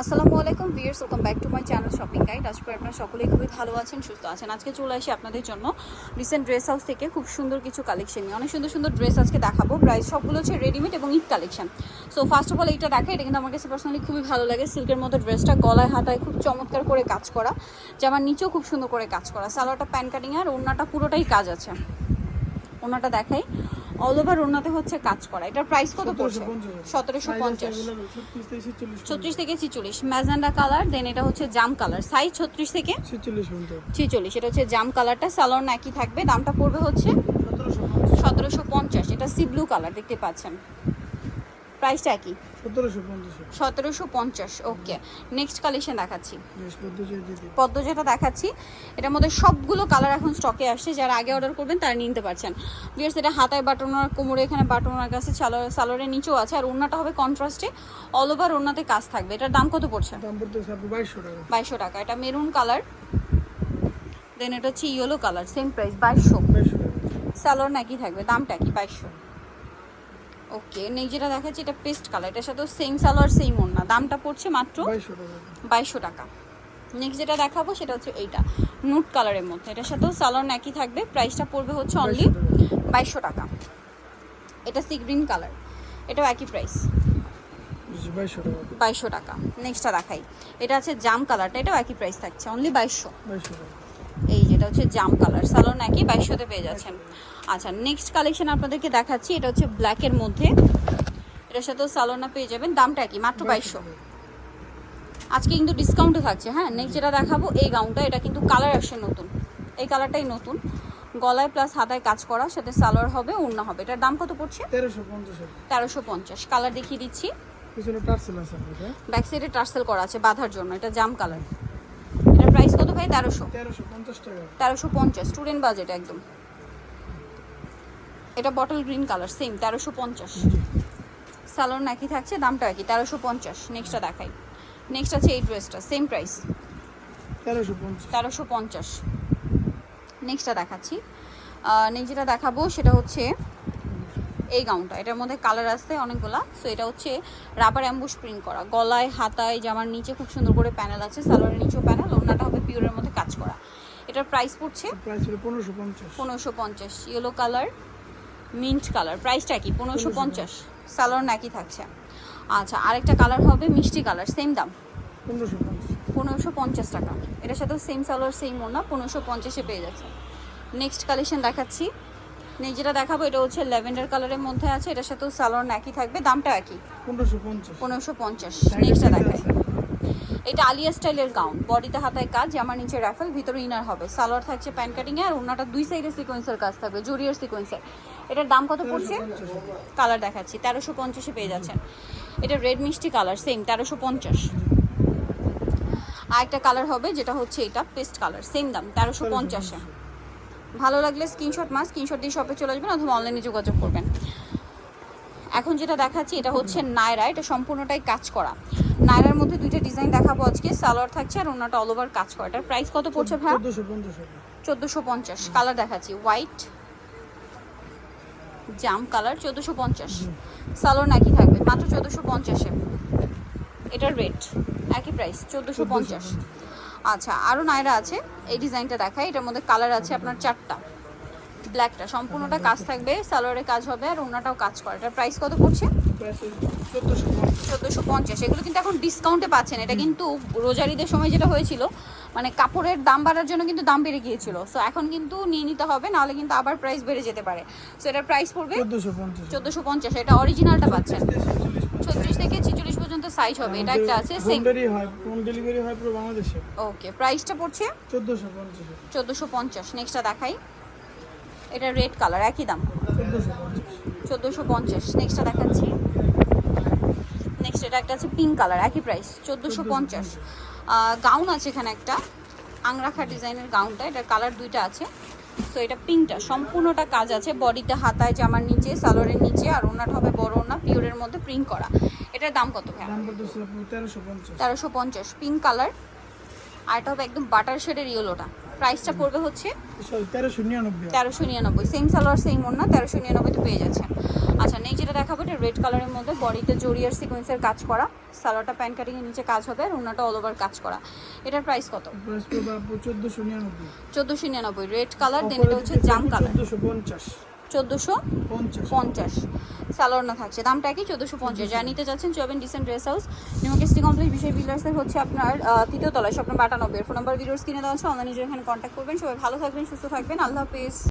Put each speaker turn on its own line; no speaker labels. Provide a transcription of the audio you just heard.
আসসালামু আলাইকুম viewers welcome back to my channel shopping guide. আজকে আপনারা সকলেই খুবই ভালো আছেন, সুস্থ আছেন। আজকে চলে আসি আপনাদের জন্য রিসেন্ট ড্রেস হাউস থেকে, খুব সুন্দর কিছু কালেকশন নিয়ে। অনেক সুন্দর সুন্দর ড্রেস আজকে দেখাবো। প্রাইস সবগুলো হচ্ছে রেডিমেড এবং Eid collection so first of all এইটা দেখা, এটা কিন্তু আমার কাছে পার্সোনালি খুবই ভালো লাগে। সিল্কের মতো ড্রেসটা গলায়, হাতায় খুব চমৎকার করে কাজ করা। জামার নিচেও খুব সুন্দর করে কাজ করা। সালোয়ারটা প্যান কাটিং আর ওড়নাটা পুরোটাই কাজ আছে। ওড়নাটা দেখাই। অল ওভার ওনাতে হচ্ছে কাজ করা। এটার প্রাইস কত পড়ছে? সতেরোশো পঞ্চাশ। ছত্রিশ থেকে ছিচল্লিশ ম্যাজেন্ডা কালার দেন এটা হচ্ছে জাম কালার সাইজ ছত্রিশ থেকে ছিচল্লিশ এটা হচ্ছে জাম কালারটা স্যালন একই থাকবে। দামটা পড়বে হচ্ছে সতেরোশো পঞ্চাশ। এটা সি ব্লু কালার দেখতে পাচ্ছেন। প্রাইসটা একই সতেরোশো পঞ্চাশ। ওকে। নেক্সট কালেকশন দেখাচ্ছি। পদ্ম যেটা দেখাচ্ছি। এটার মধ্যে সবগুলো কালার এখন স্টকে আসছে। যারা আগে অর্ডার করবেন তারা নিতে পারছেন। বিয়ার্স এটা হাতায় বাটনার কোমরে এখানে বাটনার কাছে সালোয়ার সালোয়ারের নিচেও আছে। আর ওড়নাটা হবে কন্ট্রাস্টে অল ওভার ওড়নাতে কাজ থাকবে। এটার দাম কত পড়ছে? বাইশশো টাকা। এটা মেরুন কালার দেন এটা হচ্ছে ইয়েলো কালার সেম প্রাইস বাইশশো। স্যালোর নাকি থাকবে। দামটা কি? বাইশশো। ওকে নেই যেটা দেখাচ্ছি এটা পেস্ট কালার। এটার সাথেও সেম সালোয়ার সেম ওড়না। দামটা পড়ছে মাত্র বাইশশো টাকা। নেক্সট যেটা দেখাবো সেটা হচ্ছে এইটা। নুট কালারের মধ্যে। এটার সাথেও সালোয়ার একই থাকবে। প্রাইসটা পড়বে হচ্ছে অনলি বাইশশো টাকা। এটা সি গ্রিন কালার এটাও একই প্রাইস বাইশশো টাকা। নেক্সটটা দেখাই। এটা আছে জাম কালারটা এটাও একই প্রাইস থাকছে। অনলি বাইশশো। এই যেটা হচ্ছে জাম কালার। সালোন একই বাইশশোতে পেয়ে যাচ্ছেন। আচ্ছা নেক্সট কালেকশন আপনাদেরকে দেখাচ্ছি এটা হচ্ছে ব্ল্যাকের মধ্যে। এটার সাথেও সালোনা পেয়ে যাবেন দামটা কি মাত্র বাইশশো। আজকে কিন্তু ডিসকাউন্টও থাকছে হ্যাঁ? নেক্সট যেটা দেখাবো এই গাউনটা এটা কিন্তু কালার আসছে নতুন। এই কালারটাই নতুন। গলায় প্লাস হাতায় কাজ করা সাথে সালোয়ার হবে ওড়না হবে। এটার দাম কত পড়ছে? তেরোশো পঞ্চাশ কালার দেখিয়ে দিচ্ছি। ব্যাক সাইডে টার্সেল করা আছে বাঁধার জন্য এটা জাম কালার প্রাইস কত ভাই? তেরোশো। তেরোশো পঞ্চাশ স্টুডেন্ট বাজেট একদম। এটা বটল গ্রিন কালার সেম তেরোশো পঞ্চাশ। স্যালোন একই থাকছে দামটা একই তেরোশো পঞ্চাশ। নেক্সটটা দেখাই। নেক্সট আছে এই ড্রেসটা সেম প্রাইস তেরোশো পঞ্চাশ। নেক্সটটা দেখাচ্ছি। নেক্সট যেটা দেখাবো সেটা হচ্ছে এই গাউনটা। এটার মধ্যে কালার আসছে অনেকগুলা। সো এটা হচ্ছে রাবার অ্যাম্বুশ প্রিন্ট করা। গলায় হাতায় জামার নিচে খুব সুন্দর করে প্যানেল আছে সালোয়ারের নিচেও প্যানেল ওনাটা হবে পিওরের মধ্যে কাজ করা। এটার প্রাইস পড়ছে পনেরোশো পঞ্চাশ। ইয়েলো কালার মিন্ট কালার প্রাইসটা কি? পনেরোশো পঞ্চাশ। সালোয়ার একই থাকছে। আচ্ছা আরেকটা কালার হবে মিষ্টি কালার সেম দাম? পনেরোশো পঞ্চাশ। টাকা। এটার সাথেও সেম সালোয়ার সেম ওনা পনেরোশো পঞ্চাশে পেয়ে যাচ্ছে। নেক্সট কালেকশন দেখাচ্ছি। নেক্সট যেটা দেখাবো এটা হচ্ছে ল্যাভেন্ডার কালারের মধ্যে আছে এটার সাথেও সালোয়ার একই থাকবে দামটা একই। পনেরোশো পঞ্চাশ। নেক্সটটা এটা আলিয়া স্টাইলের গাউন বডিতে হাতায় কাজ আমার নিচে রাফেল ভিতরে ইনার হবে। সালোয়ার থাকছে প্যান্ট কাটিং আর ওনাটা দুই সাইডে সিকোয়েন্সের কাজ থাকবে জরিয়ার সিকোয়েন্সের এটার দাম কত পড়ছে? কালার দেখাচ্ছি তেরোশো পঞ্চাশে পেয়ে যাচ্ছেন। এটা রেড মিষ্টি কালার সেম তেরোশো পঞ্চাশ। আর একটা কালার হবে যেটা হচ্ছে এটা পেস্ট কালার সেম দাম তেরোশো পঞ্চাশে। ভালো লাগলে স্ক্রিনশট মাস স্ক্রিনশট দিয়ে শপে চলে আসবেন অথবা অনলাইনে যোগাযোগ করবেন। এখন যেটা দেখাচ্ছি এটা হচ্ছে নায়রা এটা সম্পূর্ণটাই কাজ করা। নায়রার মধ্যে দুইটা ডিজাইন দেখাবো আজকে সালোয়ার থাকছে আর ওনাটা অল ওভার কাজ করা। এটার প্রাইস কত পড়ছে ভাই চোদ্দোশো পঞ্চাশ। কালার দেখাচ্ছি হোয়াইট জাম কালার চোদ্দোশো পঞ্চাশ। সালোয়ার একই থাকবে মাত্র চোদ্দোশো পঞ্চাশে। এটার রেট একই প্রাইস চোদ্দোশো পঞ্চাশ। আচ্ছা আরও নায়রা আছে। এই ডিজাইনটা দেখাই এটার মধ্যে কালার আছে আপনার চারটা। ব্ল্যাকটা সম্পূর্ণটা কাজ থাকবে সালোয়ারের কাজ হবে আর ওনাটাও কাজ করে। এটার প্রাইস কত পড়ছে? চোদ্দোশো পঞ্চাশ। এগুলো কিন্তু এখন ডিসকাউন্টে পাচ্ছেন। এটা কিন্তু রোজার ঈদের সময় যেটা হয়েছিল মানে কাপড়ের দাম বাড়ার জন্য কিন্তু দাম বেড়ে গিয়েছিল। সো এখন কিন্তু নিয়ে নিতে হবে নাহলে কিন্তু আবার প্রাইস বেড়ে যেতে পারে। সো এটার প্রাইস পড়বে চোদ্দোশো পঞ্চাশ। এটা অরিজিনালটা পাচ্ছেন। ছত্রিশ থেকে ছেচল্লিশ পর্যন্ত সাইজ হবে। এটা একটা আছে সেম ওকে প্রাইসটা পড়ছে? চোদ্দোশো পঞ্চাশ। নেক্সটটা দেখাই। এটা রেড কালার একই দাম। চোদ্দোশো পঞ্চাশ। নেক্সটটা দেখাচ্ছি। নেক্সট এটা একটা আছে পিঙ্ক কালার একই প্রাইস চোদ্দোশো পঞ্চাশ। গাউন আছে এখানে একটা। আংরাখা ডিজাইনের গাউনটা এটার কালার দুইটা আছে। তো এটা পিঙ্কটা সম্পূর্ণটা কাজ আছে। বডিতে হাতায় জামার নিচে সালোয়ারের নিচে আর ওনাটা হবে বড় ওনা পিওরের মধ্যে প্রিন্ট করা। এটার দাম কত ভাই তেরোশো পঞ্চাশ। পিঙ্ক কালার আর এটা হবে একদম বাটার শেডের ইয়েলোটা প্রাইসটা পড়বে হচ্ছে
তেরোশো নিরানব্বই।
তেরোশো নিরানব্বই। সেম সালোয়ার সেম ওড়না তেরোশো নিরানব্বইতে পেয়ে যাচ্ছেন। আচ্ছা নেই যেটা দেখাবো এটা রেড কালারের মধ্যে বডিতে জরিয়ার সিকোয়েন্সের কাজ করা। সালোয়ারটা প্যান্ট কাটিংয়ের নিচে কাজ হবে আর ওড়নাটা অল ওভার কাজ করা। এটার প্রাইস কত?
চোদ্দোশো নিরানব্বই।
চোদ্দোশো নিরানব্বই। রেড কালার দেন এটা হচ্ছে জাম কালার
চোদ্দোশো পঞ্চাশ।
চোদ্দোশো
পঞ্চাশ।
পঞ্চাশ। সালোয়ার না থাকছে। দামটা কি চোদ্দোশো পঞ্চাশ। যা নিতে চাচ্ছেন চবেন decent dress house New Market City Complex বিষয় বিল্ডার্সের হচ্ছে আপনার তৃতীয় তলায় স্বপ্ন বাটানব্বই। ফোন নাম্বার ভিডিওস কিনে দেওয়া আছে। অনলাইনে এখানে কন্ট্যাক্ট করবেন। সবাই ভালো থাকবেন সুস্থ থাকবেন। আল্লাহ হাফিজ।